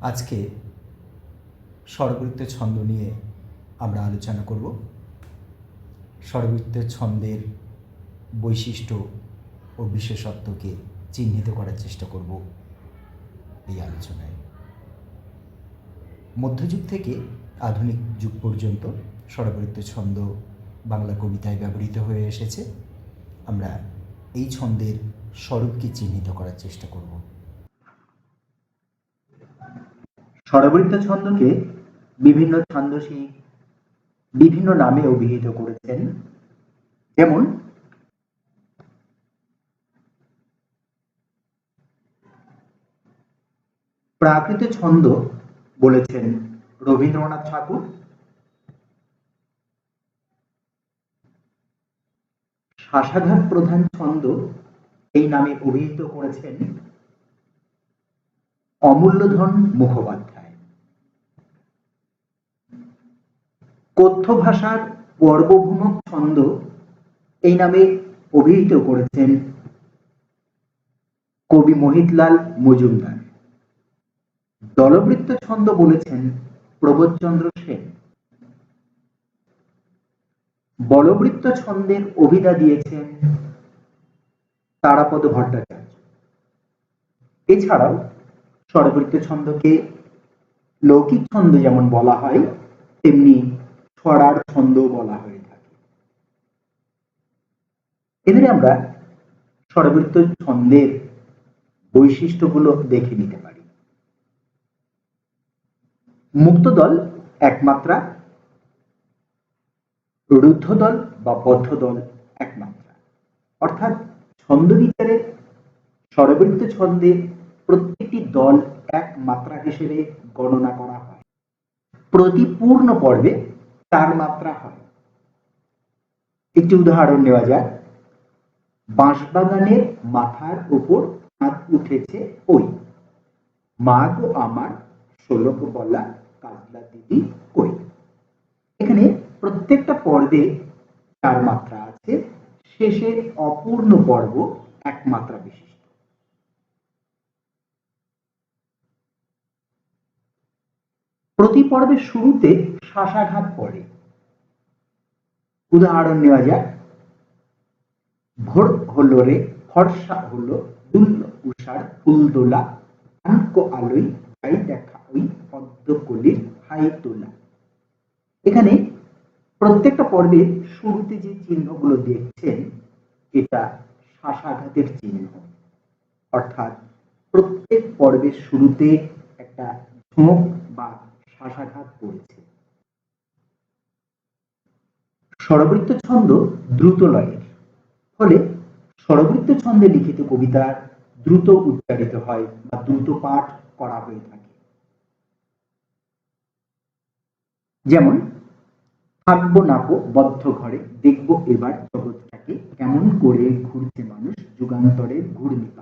আজকে স্বরবৃত্ত ছন্দ নিয়ে আমরা আলোচনা করব। স্বরবৃত্ত ছন্দের বৈশিষ্ট্য ও বিশেষত্বকে চিহ্নিত করার চেষ্টা করব এই আলোচনায়। মধ্যযুগ থেকে আধুনিক যুগ পর্যন্ত স্বরবৃত্ত ছন্দ বাংলা কবিতায় ব্যবহৃত হয়ে এসেছে। আমরা এই ছন্দের স্বরূপকে চিহ্নিত করার চেষ্টা করব। স্বরবৃত্ত ছন্দকে বিভিন্ন ছান্দসিক বিভিন্ন নামে অভিহিত করেছেন। যেমন, প্রাকৃত ছন্দ বলেছেন রবীন্দ্রনাথ ঠাকুর। শাসাঘাত প্রধান ছন্দ এই নামে অভিহিত করেছেন অমূল্যধন মুখোপাধ্যায়। কথ্য ভাষার পর্বভূমক ছন্দ এই নামে অভিহিত করেছেন কবি মোহিতলাল মজুমদার। দলবৃত্ত ছন্দ বলেছেন প্রবোধচন্দ্র সেন। বলবৃত্ত ছন্দের অভিধা দিয়েছেন তারাপদ ভট্টাচার্য। এছাড়াও স্বরবৃত্ত ছন্দকে লৌকিক ছন্দ যেমন বলা হয়, তেমনি ছড়ার ছন্দ বলা হয়ে থাকে। এবারে আমরা স্বরবৃত্ত ছন্দের বৈশিষ্ট্যগুলো দেখে নিতে পারি। মুক্তদল একমাত্রা রুদ্ধদল বা বদ্ধদল একমাত্রা। অর্থাৎ ছন্দ বিচারে স্বরবৃত্ত ছন্দে প্রত্যেকটি দল এক মাত্রা হিসেবে গণনা করা হয়। প্রতি পূর্ণ পর্বে চার মাত্রা হয়। একটি উদাহরণ নেওয়া যাক। বাঁশবাগানের মাথার উপর হাত উঠেছে ওই মা গো আমার, ষোলক বলা কাজলা দিদি কই? এখানে প্রত্যেকটা পর্বে চার মাত্রা আছে শেষে অপূর্ণ পর্ব এক মাত্রা বিশিষ্ট। প্রতি পর্বের শুরুতে শ্বাসাঘাত পড়ে উদাহরণ নেওয়া যাক। ভোর হলো রে, ফর্সা হলো দুল্ল উষার ফুলদোলা আনক আলোই হাই দেখা ওই পদ্মকলির হাই তোলা এখানে প্রত্যেকটা পর্বের শুরুতে যে চিহ্নগুলো দেখছেন, এটা শ্বাসাঘাতের চিহ্ন। অর্থাৎ প্রত্যেক পর্বের শুরুতে একটা ঝোঁক বা শ্বাসাঘাত পড়েছে। স্বরবৃত্ত ছন্দ দ্রুত লয়ের। ফলে স্বরবৃত্ত ছন্দে লিখিত কবিতা দ্রুত উচ্চারিত হয় বা দ্রুত পাঠ করা হয়ে থাকে। যেমন, থাকব নাকো বদ্ধ ঘরে, দেখব এবার জগৎটাকে কেমন করে ঘুরছে মানুষ যুগান্তরের ঘূর্ণিপাক